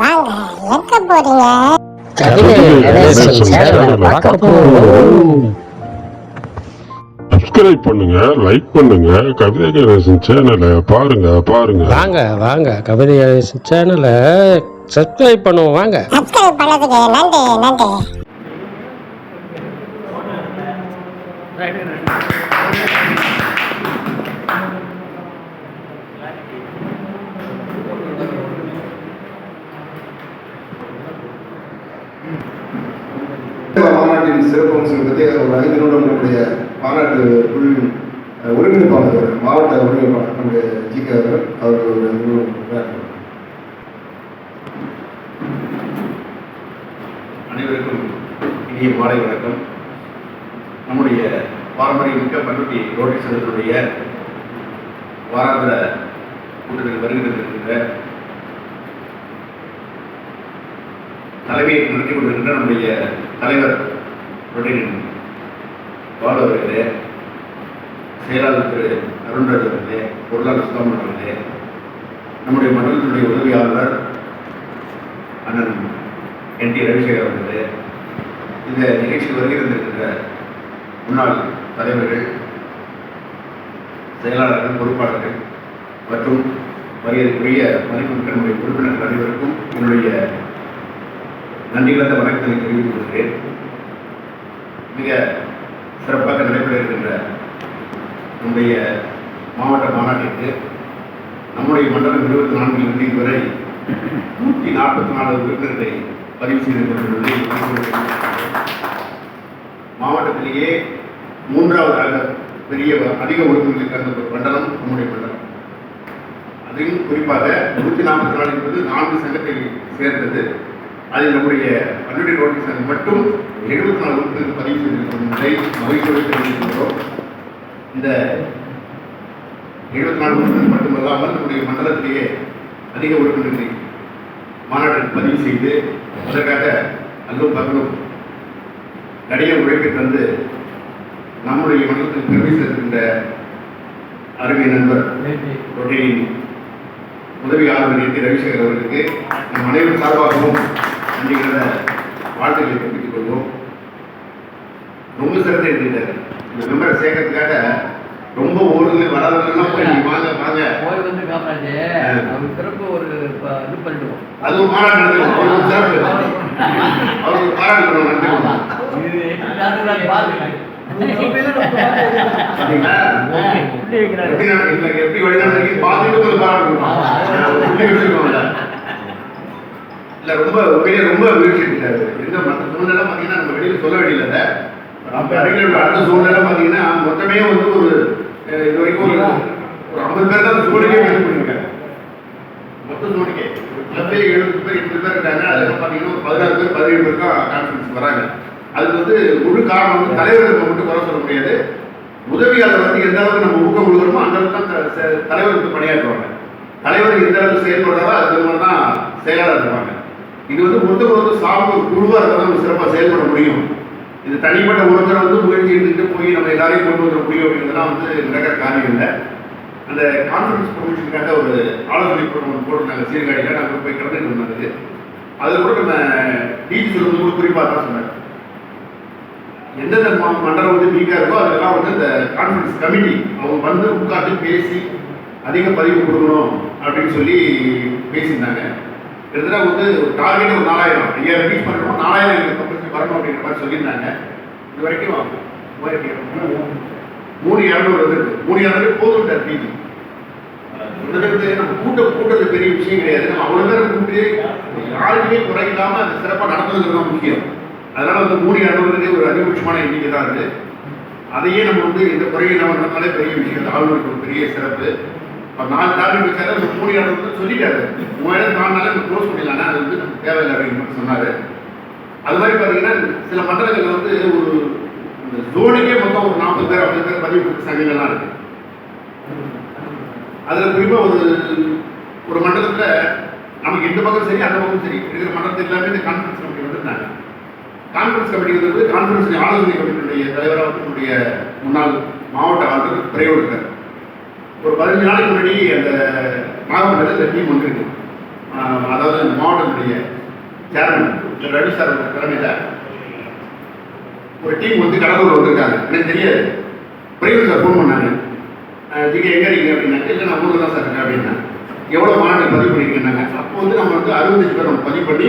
வாங்க எங்க போறீங்க. சப்ஸ்கிரைப் பண்ணுங்க லைக் பண்ணுங்க. கவிதை கணேசன் சேனலை பாருங்க பாருங்க. வாங்க வாங்க. கவிதை நடேசன் சேனலை சப்ஸ்கிரைப் பண்ணுவோம் வாங்க. சப்ஸ்கிரைப் பண்ணதுக்கு நன்றி நன்றி. மாநாட்டின் சிறப்பு அம்சம் பற்றி ஒரு நம்முடைய மாநாட்டு குழுவின் ஒருங்கிணைப்பாளர் மாவட்ட ஒருங்கிணைப்பாளர் நம்முடைய ஜி கே அவர்கள் அவர்கள் அனைவருக்கும் இனிய மாலை வணக்கம். நம்முடைய பாரம்பரியமிக்க பண்ருட்டி ரோட்டரி சங்கத்தினுடைய வாராந்திர கூட்டத்தில் வருகின்றிருக்கின்ற தலைமையை நடத்தி கொண்டிருக்கின்ற நம்முடைய தலைவர் ரோட்டரியின் பாலு அவர்களே செயலாளர் திரு அருண்ராஜ் அவர்களே பொருளாளர் சுதாமன் அவர்களே நம்முடைய மண்டலத்தினுடைய உதவியாளர் அண்ணன் என் டி ரவிசேகர் அவர்களே இந்த நிகழ்ச்சி வருகிறந்திருக்கிற முன்னாள் தலைவர்கள் செயலாளர்கள் பொறுப்பாளர்கள் மற்றும் மரியாதைக்குரிய மதிப்புமிக்க நம்முடைய உறுப்பினர்கள் அனைவருக்கும் என்னுடைய நன்றி கலந்த வணக்கத்தை தெரிவித்துக் கொள்கிறேன். மிக சிறப்பாக நடைபெற இருக்கின்ற நம்முடைய மாவட்ட மாநாட்டிற்கு நம்முடைய மண்டலம் இருபத்தி நான்கிலிருந்து இதுவரை நூற்றி நாற்பத்தி நாலு உறுப்பினர்களை பதிவு செய்திருக்கிறது மாவட்டத்திலேயே மூன்றாவதாக பெரிய அதிக உறுப்பினர்களை கலந்த ஒரு மண்டலம் நம்முடைய மண்டலம். அதிலும் குறிப்பாக நூற்றி நாற்பத்தி நாலு என்பது நான்கு சங்கத்தை சேர்ந்தது. அதில் நம்முடைய பன்னெண்டு ரோட்டரி சங்கம் மட்டும் எழுபத்தி நாலு உறுப்பினர்கள் பதிவு செய்திருக்கும் என்பதை மகிழ்ச்சியோடு தெரிவிக்கின்றோம் இந்த எழுபத்தி நாலு உறுப்பினர் மட்டுமல்லாமல் நம்முடைய மண்டலத்திலேயே அதிக உறுப்பினர்களை மாநாட்டில் பதிவு செய்து அதற்காக அல்லும் பகலும் கடின உழைப்பை தந்து நம்முடைய மண்டலத்தில் பெருமை சேர்க்கின்ற அருமை நண்பர் ரொட்டரியின் உதவி ஆளுநர் ரவிசங்கர் அவர்களுக்கு நம் அனைவரும் சார்பாகவும் நன்றிகள வாழ்த்துக்களை தெரிவித்துக் கொள்வோம். ரொம்ப சிறந்த எழுதிட்டார் இந்த மெம்பரை சேர்க்கறதுக்காக ரொம்ப ஊர்கள் வராதவர்கள்லாம் போய் நீங்க வாங்க வாங்க. போய் வந்து காமராஜ் அவர் ஒரு இது பண்ணிடுவோம். அது ஒரு மாநாடு நடத்துவோம் ஒரு சிறப்பு. பாத்தீங்களா? எப்படி நட- இல்ல, எப்படி வழி நடந்தீங்க பார்த்துட்டு ஒரு பாராட்டு. இல்ல ரொம்ப உண்மையிலே ரொம்ப வீழ்ச்சி இருக்காரு எந்த மற்ற சூழ்நிலை பாத்தீங்கன்னா நம்ம வெளியில சொல்ல வேண்டியதில்லை. அப்ப அருகில் அடுத்த சூழ்நிலை பாத்தீங்கன்னா மொத்தமே வந்து ஒரு இது வரைக்கும் ஒரு ஐம்பது பேர் தான் சோழிக்கே வெளியே பண்ணிருக்காங்க மொத்த சோழிக்கை கிளப்பே எழுபது பேர் எண்பது பேர் இருக்காங்க. அதுல பாத்தீங்கன்னா ஒரு பதினாறு பேர் பதினேழு பேர் தான் கான்ஃபரன்ஸ் வராங்க. அதுக்கு வந்து முழு காரணம் வந்து தலைவர் நம்ம மட்டும் குறை சொல்ல முடியாது. உதவியாளர் வந்து எந்த அளவுக்கு நம்ம ஊக்கம் கொடுக்குறோமோ அந்த அளவுக்கு தான் த- செ- தலைவர் வந்து பணியாற்றுவாங்க. தலைவர் எந்த அளவுக்கு செயல்படுறாரோ அது மாதிரி தான் செயலாளர் இது வந்து ஒருத்தர் ஒருத்தர் சார்ந்த ஒரு குழுவாக இருந்தால் நம்ம சிறப்பாக செயல்பட முடியும். இது தனிப்பட்ட ஒருத்தர் வந்து முயற்சி எடுத்துக்கிட்டு போய் நம்ம எல்லாரையும் கொண்டு வந்துட முடியும் அப்படிங்கிறதுலாம் வந்து நடக்கிற காரியம் இல்லை அந்த கான்ஃபரன்ஸ் ப்ரொமோஷனுக்காக ஒரு ஆலோசனை கூட்டம் போட்டிருந்தாங்க சீர்காழியில். நாங்கள் போய் கடந்துட்டு இருந்தது அதில் கூட நம்ம டிஜி சொல்லும்போது கூட குறிப்பாக தான் சொன்னார். எந்தெந்த மண்டலம் வந்து வீக்காக இருக்கோ அதெல்லாம் வந்து இந்த கான்ஃபரன்ஸ் கமிட்டி அவங்க வந்து உட்காந்து பேசி அதிக பதிவு கொடுக்கணும் அப்படின்னு சொல்லி பேசியிருந்தாங்க. கிட்டத்தட்ட வந்து ஒரு டார்கெட் ஒரு நாலாயிரம். ஐயாயிரம் ரீச் பண்ணுறோம் நாலாயிரம் எங்கள் கம்பல்சரி வரணும் அப்படிங்கிற மாதிரி சொல்லியிருந்தாங்க. இது வரைக்கும் மூணு இரநூறு வந்துருக்கு மூணு இரநூறு போதும் டிஜி உடனே நம்ம கூட்டம் கூட்டது பெரிய விஷயம் கிடையாது. நம்ம அவ்வளோ பேரை கூப்பிட்டு யாருக்குமே குறை இல்லாமல் அது சிறப்பாக நடத்துறது தான் முக்கியம். அதனால வந்து மூணு இரநூறுங்கிறதே ஒரு அதிகபட்சமான எண்ணிக்கை தான் இருக்குது அதையே நம்ம வந்து இந்த குறையை நம்ம நடந்தாலே பெரிய விஷயம். ஆளுநருக்கு ஒரு பெரிய சிறப்பு. இப்போ நாலு டார்கெட் வச்சாரு அந்த மூணு இரநூறு சொல்லிட்டாரு. மூவாயிரம் நாலு நம்ம க்ளோஸ் பண்ணிடலாம். அது வந்து நமக்கு தேவையில்லை அப்படின்னு சொன்னார். அது மாதிரி பார்த்தீங்கன்னா சில மண்டலங்கள் வந்து ஒரு இந்த ஜோனுக்கே மொத்தம் ஒரு நாற்பது பேர் ஐம்பது பேர் பதிவு கொடுத்த சங்கங்கள்லாம் இருக்கு. அதில் குறிப்பாக ஒரு ஒரு மண்டலத்தில் நமக்கு இந்த பக்கம் சரி அந்த பக்கம் சரி. இருக்கிற மண்டலத்தில் எல்லாமே இந்த கான்ஃபரன்ஸ் கமிட்டி வந்துருந்தாங்க கான்ஃபரன்ஸ் கமிட்டி வந்து கான்ஃபரன்ஸ் ஆலோசனை கமிட்டியுடைய தலைவராக நம்முடைய முன்னாள் மாவட்ட ஆளுநர் பிரையோடு இருக்கார் ஒரு பதினஞ்சு நாளைக்கு முன்னாடி அந்த நாகப்பட்டினத்தில் இந்த டீம் வந்துருக்கு அதாவது அந்த மாவட்டத்துடைய சேர்மன் ரவி சார் தலைமையில் ஒரு டீம் வந்து கடலூர் வந்திருக்காங்க. எனக்கு தெரியாது. பிரைவேட் சார் ஃபோன் பண்ணாங்க. ஜிகே எங்கே இருக்கீங்க அப்படின்னாக்க இல்லை நான் ஊரில் தான் சார் இருக்கேன் அப்படின்னா எவ்வளோ மாநாடு பதிவு பண்ணியிருக்கேன்னாங்க அப்போ வந்து நம்ம வந்து அறுபத்தஞ்சு பேர் நம்ம பதிவு பண்ணி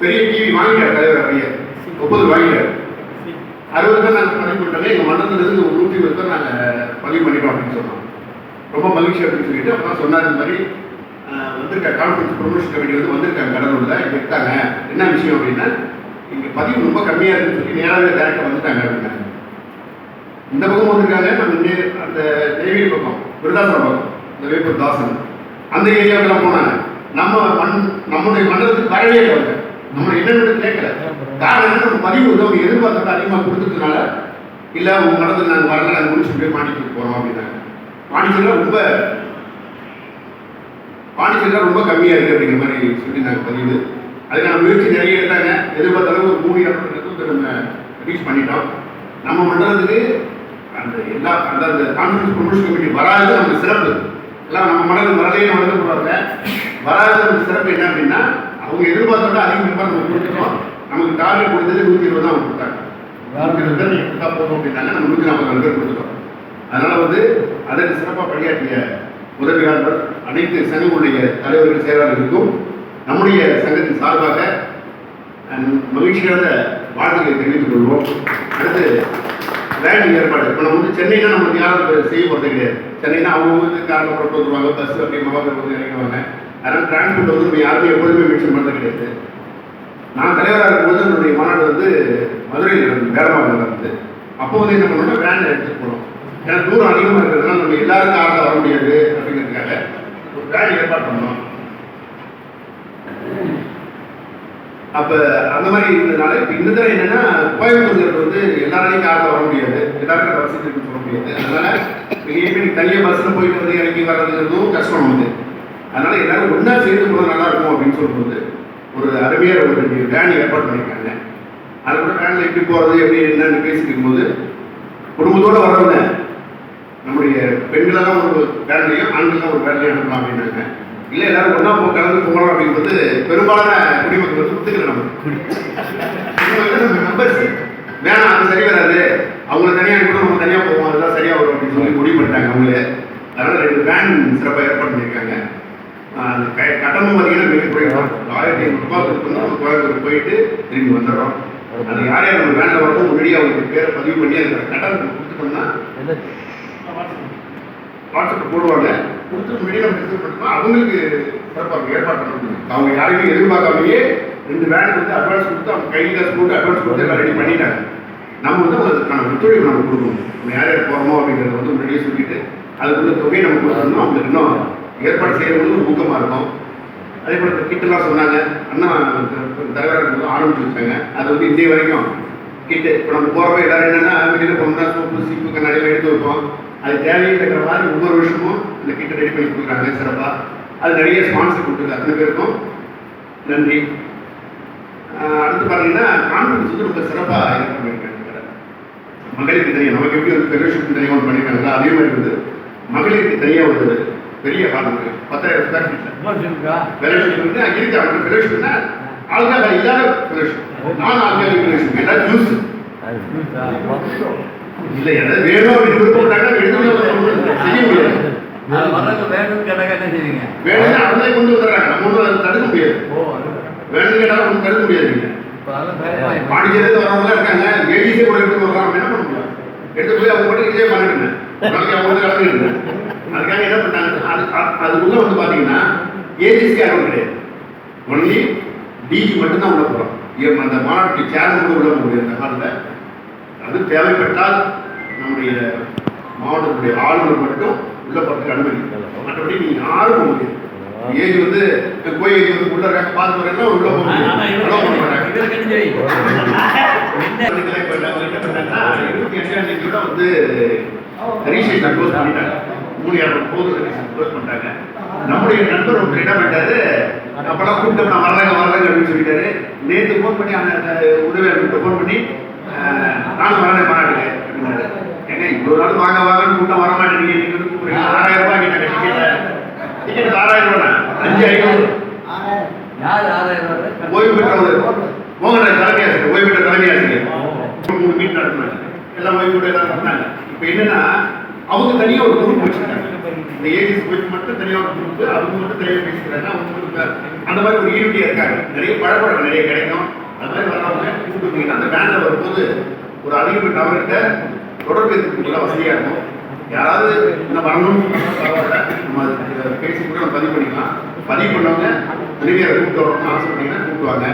பெரிய டிவி வாங்கிட்டார் தலைவர் அப்படியே முப்பது வாங்கிட்டார். அறுபது பேர் நாங்கள் பதிவு பண்ணிட்டோங்க எங்கள் மண்டலத்திலிருந்து ஒரு நூற்றி இருபது பேர் நாங்கள் பதிவு பண்ணிட்டோம் அப்படின்னு சொன்னோம் ரொம்ப மகிழ்ச்சி அப்படின்னு சொல்லிட்டு அப்புறம் சொன்னார் இந்த மாதிரி வந்திருக்க கான்ஃபரன்ஸ் ப்ரொமோஷன் கமிட்டி வந்து வந்திருக்காங்க கடலூரில் எடுத்தாங்க. என்ன விஷயம் அப்படின்னா இங்கே பதிவு ரொம்ப கம்மியாக இருக்குன்னு சொல்லி நேராகவே டேரக்டாக வந்துட்டாங்க அப்படின்னாங்க இந்த பக்கம் வந்திருக்காங்க நம்ம நே அந்த நெய்வேலி பக்கம் விருதாசனம் பக்கம் இந்த வேப்பூர் தாசன். அந்த ஏரியாவுக்குலாம் போனாங்க. நம்ம மண் நம்முடைய மண்டலத்துக்கு வரவே இல்லை நம்ம என்னென்னு கேட்கல. காரணம் நம்ம பதிவு வந்து அவங்க அதிகமாக கொடுத்ததுனால இல்லை உங்கள் மண்டலத்துக்கு நாங்கள் வரல நாங்கள் முடிச்சு போய் மாட்டிக்கிட்டு போகிறோம் அப்படின்னாங்க. பாண்டிச்சேரியில் ரொம்ப பாண்டிச்சேரியில் ரொம்ப கம்மியாக இருக்குது அப்படிங்கிற மாதிரி சொல்லியிருந்தாங்க பதிவு. அதுக்கான முயற்சி நிறைய எடுத்தாங்க. எதிர்பார்த்த அளவு ஒரு மூணு இடத்துல நம்ம ரீச் பண்ணிட்டோம். நம்ம மண்டலத்துக்கு அந்த எல்லா அந்த அந்த கான்ஃபரன்ஸ் ப்ரொமோஷன் கமிட்டி வராது நமக்கு சிறப்பு. எல்லாம் நம்ம மண்டலம் வரலையே வந்து போடுவாங்க வராது நமக்கு சிறப்பு என்ன அப்படின்னா அவங்க எதிர்பார்த்தோட அதிக மெம்பர் நம்ம கொடுத்துட்டோம். நமக்கு டார்கெட் கொடுத்தது நூற்றி இருபது தான் அவங்க கொடுத்தாங்க. நூற்றி இருபது பேர் நீங்கள் கொடுத்தா போதும் அப்படின்னாங்க. நம்ம நூற்றி நாற்பது பேர் கொடுத்துட்டோம். அதனால வந்து அதற்கு சிறப்பாக பணியாற்றிய உதவியாளர்கள் அனைத்து சங்கங்களுடைய தலைவர்கள் செயலாளர்களுக்கும் நம்முடைய சங்கத்தின் சார்பாக அஹ், மகிழ்ச்சியான வாழ்த்துக்களை தெரிவித்துக் கொள்வோம். அடுத்து வேன் ஏற்பாடு. இப்போ நம்ம வந்து சென்னைனா நம்ம யாரும் செய்ய போகிறது கிடையாது. சென்னைனா அவங்க வந்து காரில் புறப்பட்டு வந்துருவாங்க பஸ் அப்படி மகாபேர் வந்து இறங்குவாங்க. அதனால் டிரான்ஸ்போர்ட் வந்து நம்ம யாருமே எப்பொழுதுமே மென்ஷன் பண்ணுறது கிடையாது. நான் தலைவராக இருக்கும்போது என்னுடைய மாநாடு வந்து மதுரையில் நடந்தது வேடமாக நடந்தது அப்போ வந்து என்ன பண்ணோம்னா வேன் எடுத்துகிட்டு போனோம் ஏன்னா தூரம் அதிகமாக இருக்கிறதுனால நம்ம எல்லாரும் காரில் வர முடியாது அப்படிங்கிறதுக்காக ஒரு வேன் ஏற்பாடு பண்ணோம். அப்ப அந்த மாதிரி இருந்ததுனால இப்போ இந்த தடவை என்னன்னா கோயம்புத்தூர்ல வந்து எல்லாராலையும் காரில் வர முடியாது. எல்லாருக்கும் வசதி இருக்குன்னு சொல்ல முடியாது. அதனால நீங்க தனியாக பஸ்ஸில் போயிட்டு வந்து இறங்கி வர்றதுங்கிறதும் கஷ்டம் வந்து அதனால எல்லாரும் ஒன்றா சேர்ந்து போனால் நல்லா இருக்கும் அப்படின்னு சொல்லும்போது ஒரு அருமையாக ஒரு வேன் ஏற்பாடு பண்ணியிருக்காங்க. அது கூட வேனில் எப்படி போறது எப்படி என்னன்னு பேசிட்டு இருக்கும்போது குடும்பத்தோட வரவங்க நம்முடைய பெண்களெல்லாம் ஒரு வேலையும் ஆண்களாக ஒரு வேலையும் அனுப்பலாம் அப்படின்னாங்க இல்லை எல்லாரும் ஒன்றா போக கலந்து போகலாம் அப்படிங்கிறது பெரும்பாலான குடிமக்கள் வந்து ஒத்துக்கல நமக்கு நம்ம மெம்பர்ஸ் வேணாம் அது சரி வராது. அவங்கள தனியாக கூட நம்ம தனியாக போவோம். அதுதான் சரியாக வரும் அப்படின்னு சொல்லி முடிவு பண்ணிட்டாங்க அவங்களே. அதனால் ரெண்டு வேன் சிறப்பாக ஏற்பாடு பண்ணியிருக்காங்க. அந்த க கட்டணம் பார்த்தீங்கன்னா மிக குறைவு. ஆயிரத்தி ஐநூறு ரூபாய் கொடுத்தோம்னா நம்ம கோயம்புத்தூர் போயிட்டு திரும்பி வந்துடுறோம். அது யார் யார் நம்ம வேனில் வரணும் முன்னாடியே அவங்களுக்கு பேரை பதிவு பண்ணி அந்த கட்டணம் கொடுத்துட்டோம்னா வாட்ஸ்அப்பில் போடுவாங்க. கொடுத்து முன்னாடி நம்ம ரிசர்வ் பண்ணிட்டோம் அவங்களுக்கு சிறப்பாக ஏற்பாடு பண்ண முடியும். அவங்க யாரையுமே எதிர்பார்க்காமலேயே ரெண்டு வேன் கொடுத்து அட்வான்ஸ் கொடுத்து அவங்க கையில் காசு போட்டு அட்வான்ஸ் கொடுத்து எல்லாம் ரெடி பண்ணிட்டாங்க. நம்ம வந்து அதுக்கான ஒத்துழைப்பு நம்ம கொடுக்கணும். நம்ம யார் யார் போகிறோமோ அப்படிங்கிறத வந்து முன்னாடியே சொல்லிட்டு அதுக்குள்ள தொகையை நம்ம கொடுத்தோம்னா அவங்களுக்கு இன்னும் ஏற்பாடு செய்யறது ஊக்கமாக இருக்கும். அதே போல் கிட்டலாம் சொன்னாங்க. அண்ணா தலைவராக ஆரம்பிச்சு வச்சாங்க. அது வந்து இன்றைய வரைக்கும் கிட்டு. இப்போ நம்ம போகிறப்ப எல்லாரும் என்னென்னா வெளியில் போனோம்னா சோப்பு சீப்பு கண்ணாடியெல்லாம் எடுத்து வைப்போம். அது தேவையில்லைங்கிற மாதிரி ஒவ்வொரு வருஷமும் இந்த கிட்ட ரெடி பண்ணி கொடுக்குறாங்க சிறப்பாக அது நிறைய ஸ்பான்சர் கொடுத்துருக்கு அத்தனை பேருக்கும் நன்றி. அடுத்து பார்த்தீங்கன்னா கான்ஃபரன்ஸ் வந்து ரொம்ப சிறப்பாக இது பண்ணியிருக்காங்க மகளிருக்கு தனியாக நமக்கு எப்படி வந்து ஃபெலோஷிப் தனியாக ஒன்று பண்ணியிருக்காங்களோ அதே மாதிரி வந்து மகளிருக்கு தனியாக ஒரு பெரிய ஹால் இருக்கு. பத்தாயிரம் ஸ்கொயர் ஃபீட்டில் ஃபெலோஷிப் வந்து அங்கே இருக்கு. அவங்க ஃபெலோஷிப்னா ஆளுக்காக இல்லாத ஃபெலோஷிப் நான் ஜூஸ் இல்லை எதாவது வேணும் அப்படின்னு விருப்பப்பட்டாங்கன்னா எடுத்து செய்ய முடியாது. வேணும்னு கேட்டாக்க என்ன செய்வீங்க? வேணும்னா அவங்களே கொண்டு வந்துடுறாங்க நம்ம ஒன்றும் தடுக்க முடியாது. ஓ வேணும்னு கேட்டாலும் ஒன்றும் தடுக்க முடியாது பாண்டிச்சேரியில வரவங்க இருக்காங்க. ஏஜிஸே கூட எடுத்து வரலாம் என்ன பண்ண முடியும்? எடுத்து போய் அவங்க மட்டும் இதே பண்ணிடுங்க நாளைக்கு அவங்க வந்து அதுக்காக என்ன பண்ணாங்க? அது அது- அதுக்குள்ள வந்து பாத்தீங்கன்னா ஏஜிஸ்க்கு யாரும் கிடையாது. ஒன்லி டிஜி மட்டும்தான் உள்ள போகிறோம் அந்த மாநாட்டு சேர்ந்து கூட உள்ள போக முடியாது. அந்த ஹாலில் அது தேவைப்பட்டால் நம்முடைய மாவட்டத்துடைய ஆளுநர் மட்டும் உள்ள போகிறதுக்கு அனுமதி. மற்றபடி நீங்க யாரும் போக முடியாது. ஏஜ் வந்து கோயில் வந்து உள்ள இருக்காங்க பார்த்து வரேன்னா உள்ள இருபத்தி தேதி கூட வந்து registration close பண்ணிட்டாங்க. மூணு இரநூறு பொது close பண்ணிட்டாங்க. நம்முடைய நண்பர் ஒருத்தர் என்ன பண்ணிட்டாரு அப்பெல்லாம் கூப்பிட்டு நான் வரலங்க வரலங்க அப்படின்னு சொல்லிட்டாரு. நேத்து ஃபோன் பண்ணி அந்த உதவியாளர்கிட்ட ஃபோன் பண்ணி நானும் வரேன் மாநாட்டுக்கு அப்படின்னாரு. ஏங்க இவ்வளவு நாள் வாங்க வாங்கன்னு கூட்டம் வர மாட்டேங்க நீங்க வந்து கூப்பிடுறீங்க. ஆறாயிரம் ரூபாய் கேட்டாங்க டிக்கெட் டிக்கெட் ஆறாயிரம் ரூபாய் அஞ்சு ஐநூறு. யார் ஆறாயிரம் ஓய்வு பெற்றவர் மோகன்ராஜ் தலைமை ஆசிரியர் ஓய்வு பெற்ற தலைமை ஆசிரியர் மூணு மீட் நடத்தினாங்க. எல்லாம் ஓய்வு பெற்ற எல்லாம் பண்ணாங்க இப்போ என்னன்னா அவங்க தனியாக ஒரு குரூப் வச்சிருக்காங்க. இந்த ஏஜிஸ் போய் மட்டும் தனியாக ஒரு குரூப் அவங்க மட்டும் தனியாக பேசிக்கிறாங்க அவங்க மட்டும் அந்த மாதிரி ஒரு யூனிட்டியாக இருக்காங்க. நிறைய பழப்பழம் நிறைய கிடைக்கும். அது மாதிரி வர்றவங்க கூப்பிட்டு அந்த வேனில் வரும்போது ஒரு அதிகப்பட்ட நபர்கிட்ட தொடர்பு இருக்கிறதுக்குள்ள வசதியாக இருக்கும். யாராவது இன்னும் வரணும் பரவாயில்ல நம்ம பேசி கூட நம்ம பதிவு பண்ணிக்கலாம். பதிவு பண்ணவங்க உதவியாளர் கூப்பிட்டு வரணும்னு ஆசைப்பட்டீங்கன்னா கூப்பிடுவாங்க